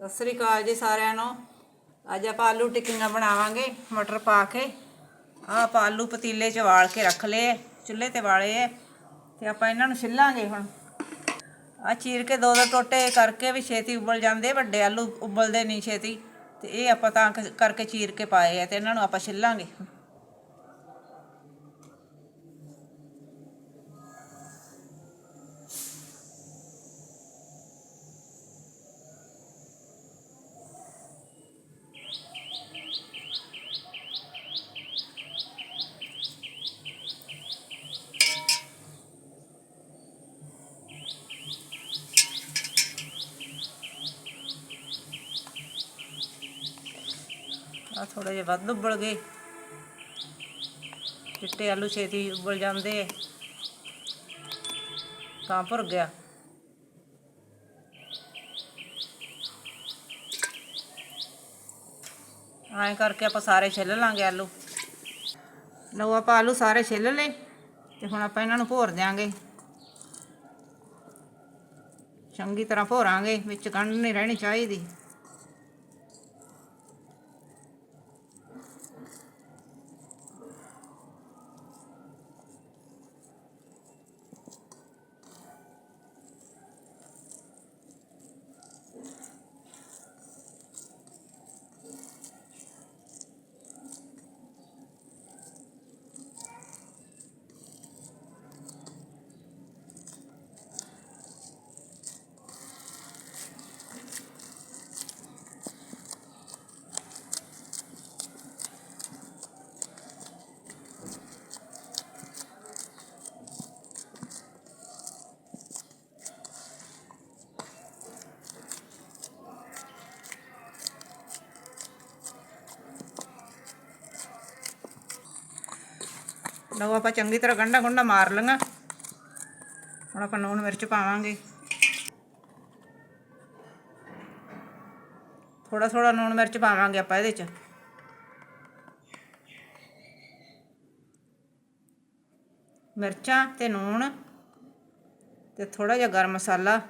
ਸਤਿ ਸ੍ਰੀ ਅਕਾਲ ਜੀ ਸਾਰਿਆਂ ਨੂੰ। ਅੱਜ ਆਪਾਂ ਆਲੂ ਟਿੱਕੀਆਂ ਬਣਾਵਾਂਗੇ, ਮਟਰ ਪਾ ਕੇ। ਆਹ ਆਪਾਂ ਆਲੂ ਪਤੀਲੇ 'ਚ ਵਾਲ ਕੇ ਰੱਖ ਲਏ, ਚੁੱਲ੍ਹੇ ਤੇ ਵਾਲੇ ਐ, ਤੇ ਆਪਾਂ ਇਹਨਾਂ ਨੂੰ ਛਿੱਲਾਂਗੇ ਹੁਣ। ਆ ਚੀਰ ਕੇ ਦੋ ਦੋ ਟੋਟੇ ਕਰਕੇ ਵੀ ਛੇਤੀ ਉਬਲ ਜਾਂਦੇ ਵੱਡੇ ਆਲੂ ਉਬਲਦੇ ਨਹੀਂ ਛੇਤੀ, ਤੇ ਇਹ ਆਪਾਂ ਤਾਂ ਕਰਕੇ ਚੀਰ ਕੇ ਪਾਏ ਆ, ਤੇ ਇਹਨਾਂ ਨੂੰ ਆਪਾਂ ਛਿੱਲਾਂਗੇ। ਥੋੜੇ ਜਿਹਾ ਵੱਧ ਉਬਲ ਗਏ। ਚਿੱਟੇ ਆਲੂ ਛੇਤੀ ਉਬਲ ਜਾਂਦੇ। ਤਾਂ ਭੁਰ ਗਿਆ। ਐਂ ਕਰਕੇ ਆਪਾਂ ਸਾਰੇ ਛਿੱਲ ਲਾਂਗੇ ਆਲੂ। ਲਓ ਆਪਾਂ ਆਲੂ ਸਾਰੇ ਛਿੱਲ ਲਏ ਤੇ ਹੁਣ ਆਪਾਂ ਇਹਨਾਂ ਨੂੰ ਭੋਰ ਦਿਆਂਗੇ। ਚੰਗੀ ਤਰ੍ਹਾਂ ਭੋਰਾਂਗੇ, ਵਿੱਚ ਕੰਡ ਨਹੀਂ ਰਹਿਣੀ ਚਾਹੀਦੀ। ਲਓ ਆਪਾਂ ਚੰਗੀ ਤਰ੍ਹਾਂ ਗੰਢਾ ਗੁੰਡਾ ਮਾਰ ਲਵਾਂਗਾ ਹੁਣ ਆਪਾਂ ਨੂਣ ਮਿਰਚ ਪਾਵਾਂਗੇ ਥੋੜਾ ਥੋੜਾ ਨੂਣ ਮਿਰਚ ਪਾਵਾਂਗੇ ਆਪਾਂ ਇਹਦੇ ਚ ਮਿਰਚਾਂ ਤੇ ਨੂਣ ਤੇ ਥੋੜਾ ਜਿਹਾ ਗਰਮ ਮਸਾਲਾ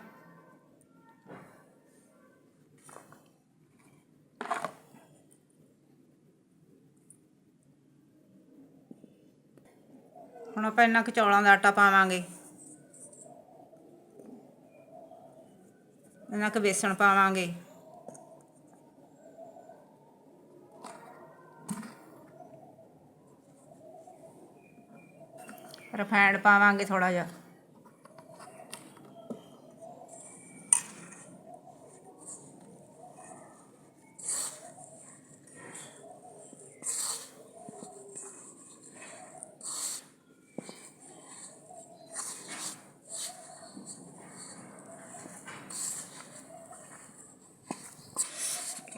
ਹੁਣ ਆਪਾਂ ਇੰਨਾ ਕੁ ਚੌਲਾਂ ਦਾ ਆਟਾ ਪਾਵਾਂਗੇ। ਇੰਨਾ ਕੁ ਬੇਸਣ ਪਾਵਾਂਗੇ। ਰਿਫਾਈਂਡ ਪਾਵਾਂਗੇ ਥੋੜਾ ਜਿਹਾ।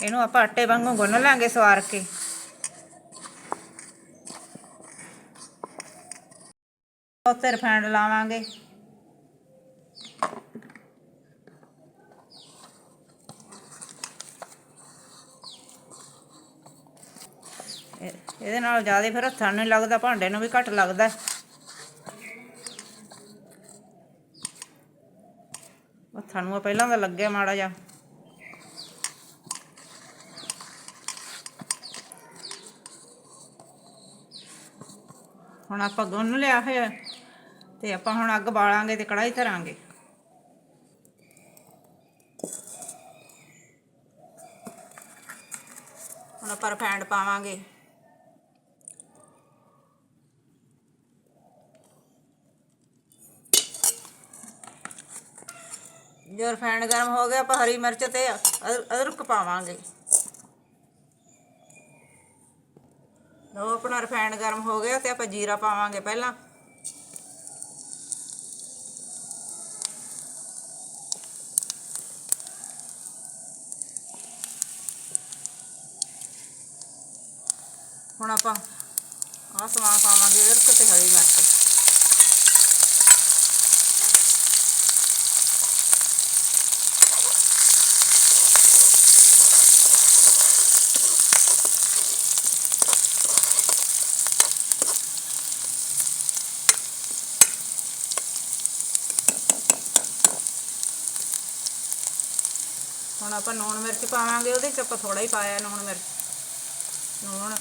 ਇਹਨੂੰ ਆਪਾਂ ਆਟੇ ਵਾਂਗੂ ਗੁੰਨ ਲਾਂਗੇ ਸਵਾਰ ਕੇ। ਉੱਤੇ ਰਿਫਾਈਂਡ ਲਾਵਾਂਗੇ। ਇਹਦੇ ਨਾਲ ਜ਼ਿਆਦਾ ਫਿਰ ਹੱਥਾਂ ਨੂੰ ਨਹੀਂ ਲੱਗਦਾ, ਭਾਂਡੇ ਨੂੰ ਵੀ ਘੱਟ ਲੱਗਦਾ। ਹੱਥਾਂ ਨੂੰ ਪਹਿਲਾਂ ਤਾਂ ਲੱਗਿਆ ਮਾੜਾ ਜਿਹਾ। ਹੁਣ ਆਪਾਂ ਗੁੰਨ ਲਿਆ ਹੋਇਆ ਤੇ ਆਪਾਂ ਹੁਣ ਅੱਗ ਬਾਲਾਂਗੇ ਤੇ ਕੜਾਈ ਧਰਾਂਗੇ। ਹੁਣ ਆਪਾਂ ਰਫੈਂਡ ਪਾਵਾਂਗੇ। ਜੋ ਰਫੈਂਡ ਗਰਮ ਹੋ ਗਿਆ, ਆਪਾਂ ਹਰੀ ਮਿਰਚ ਤੇ ਅਦਰ- ਅਦਰਕ ਪਾਵਾਂਗੇ। ਲਓ ਆਪਣਾ ਰਿਫਾਈਂਡ ਗਰਮ ਹੋ ਗਿਆ ਤੇ ਆਪਾਂ ਜੀਰਾ ਪਾਵਾਂਗੇ ਪਹਿਲਾਂ। ਹੁਣ ਆਪਾਂ ਆਹ ਸਮਾਨ ਪਾਵਾਂਗੇ ਅਦਰਕ ਤੇ ਹਰੀ ਮਿਰਚ। ਹੁਣ ਆਪਾਂ ਲੂਣ ਮਿਰਚ ਪਾਵਾਂਗੇ, ਉਹਦੇ ਚ ਆਪਾਂ ਥੋੜਾ ਹੀ ਪਾਇਆ ਲੂਣ ਮਿਰਚ। ਲੂਣ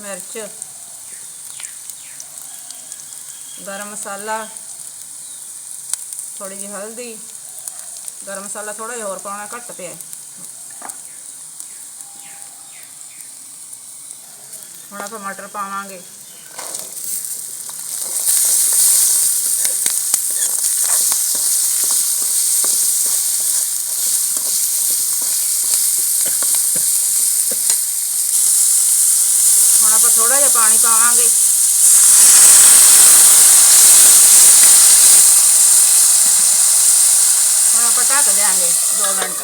ਮਿਰਚ। ਗਰਮ ਮਸਾਲਾ। ਥੋੜੀ ਜਿਹੀ ਹਲਦੀ। ਗਰਮ ਮਸਾਲਾ ਥੋੜਾ ਜਿਹਾ ਹੋਰ ਪਾਉਣਾ, ਘੱਟ ਪਿਆ। ਹੁਣ ਆਪਾਂ ਮਟਰ ਪਾਵਾਂਗੇ। ਥੋੜਾ ਜਿਹਾ ਪਾਣੀ ਪਾਵਾਂਗੇ ਹੁਣ ਆਪਾਂ ਢੱਕ ਦਿਆਂਗੇ 2 ਮਿੰਟ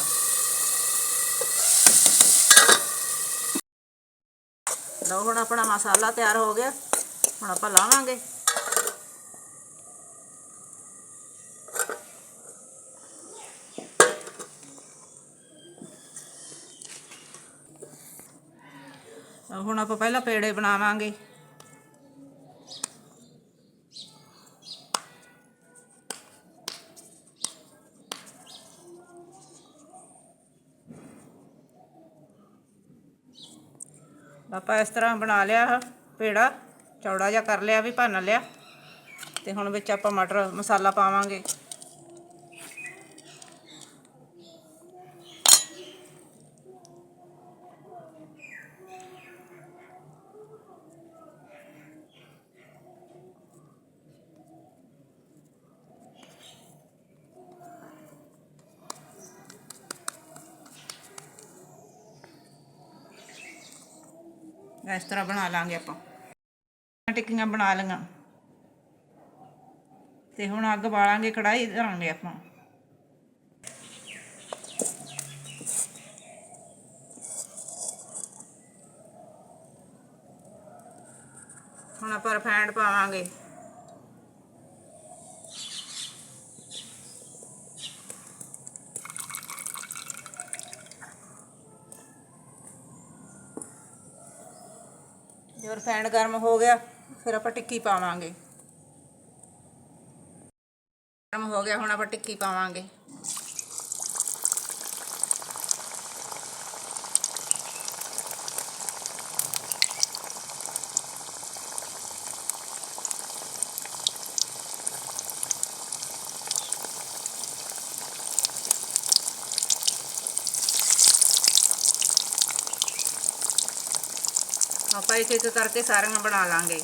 ਲਓ ਹੁਣ ਆਪਣਾ ਮਸਾਲਾ ਤਿਆਰ ਹੋ ਗਿਆ ਹੁਣ ਆਪਾਂ ਲਾਵਾਂਗੇ ਹੁਣ ਆਪਾਂ ਪਹਿਲਾਂ ਪੇੜੇ ਬਣਾਵਾਂਗੇ। ਆਪਾਂ ਇਸ ਤਰ੍ਹਾਂ ਬਣਾ ਲਿਆ ਪੇੜਾ, ਚੌੜਾ ਜਿਹਾ ਕਰ ਲਿਆ ਵੀ ਭੰਨ ਲਿਆ। ਤੇ ਹੁਣ ਵਿੱਚ ਆਪਾਂ ਮਟਰ ਮਸਾਲਾ ਪਾਵਾਂਗੇ। ਇਸ ਤਰ੍ਹਾਂ ਬਣਾ ਲਾਂਗੇ ਆਪਾਂ। ਟਿੱਕੀਆਂ ਬਣਾ ਲਈਆਂ। ਤੇ ਹੁਣ ਅੱਗ ਬਾਲਾਂਗੇ ਕੜਾਈ ਧਰਾਂਗੇ ਆਪਾਂ। ਹੁਣ ਆਪਾਂ ਰਫੈਂਡ ਪਾਵਾਂਗੇ। ਜਦੋਂ ਰਿਫਾਈਂਡ ਗਰਮ ਹੋ ਗਿਆ, ਫਿਰ ਆਪਾਂ ਟਿੱਕੀ ਪਾਵਾਂਗੇ। ਗਰਮ ਹੋ ਗਿਆ, ਹੁਣ ਆਪਾਂ ਟਿੱਕੀ ਪਾਵਾਂਗੇ। ਆਪਾਂ ਇੱਕ ਇੱਕ ਕਰਕੇ ਸਾਰੀਆਂ ਬਣਾ ਲਾਂਗੇ।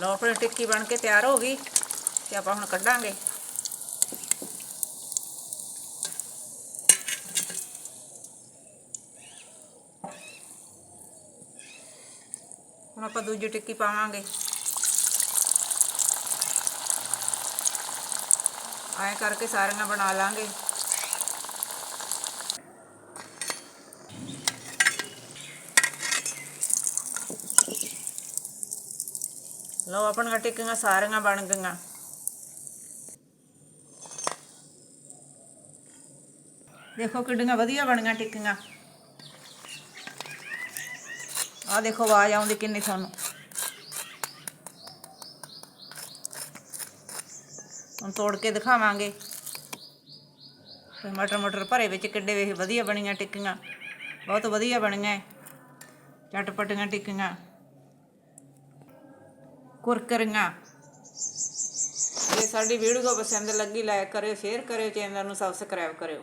ਲੋ ਆਪਣੀ ਟਿੱਕੀ ਬਣ ਕੇ ਤਿਆਰ ਹੋ ਗਈ ਤੇ ਆਪਾਂ ਹੁਣ ਕੱਢਾਂਗੇ। ਹੁਣ ਆਪਾਂ ਦੂਜੀ ਟਿੱਕੀ ਪਾਵਾਂਗੇ। ਐਂ ਕਰਕੇ ਸਾਰੀਆਂ ਬਣਾ ਲਾਂਗੇ। ਲਓ, ਆਪਣੀਆਂ ਟਿੱਕੀਆਂ ਸਾਰੀਆਂ ਬਣ ਗਈਆਂ। ਦੇਖੋ ਕਿੱਡੀਆਂ ਵਧੀਆ ਬਣੀਆਂ ਟਿੱਕੀਆਂ। ਆਹ ਦੇਖੋ ਆਵਾਜ਼ ਆਉਂਦੀ ਕਿੰਨੀ ਤੁਹਾਨੂੰ ਹੁਣ ਤੋੜ ਕੇ ਦਿਖਾਵਾਂਗੇ। ਤੇ ਮਟਰ ਮਟਰ ਭਰੇ ਵਿੱਚ ਕਿੱਡੇ ਵੇਖ ਵਧੀਆ ਬਣੀਆਂ ਟਿੱਕੀਆਂ। ਬਹੁਤ ਵਧੀਆ ਬਣੀਆਂ ਚਟਪਟੀਆਂ ਟਿੱਕੀਆਂ। ਕੁਰਕਰੀਆਂ। ਜੇ ਸਾਡੀ ਵੀਡੀਓ ਪਸੰਦ ਲੱਗੀ ਲਾਇਕ ਕਰਿਓ ਸ਼ੇਅਰ ਕਰਿਓ ਚੈਨਲ ਨੂੰ ਸਬਸਕ੍ਰਾਈਬ ਕਰਿਓ।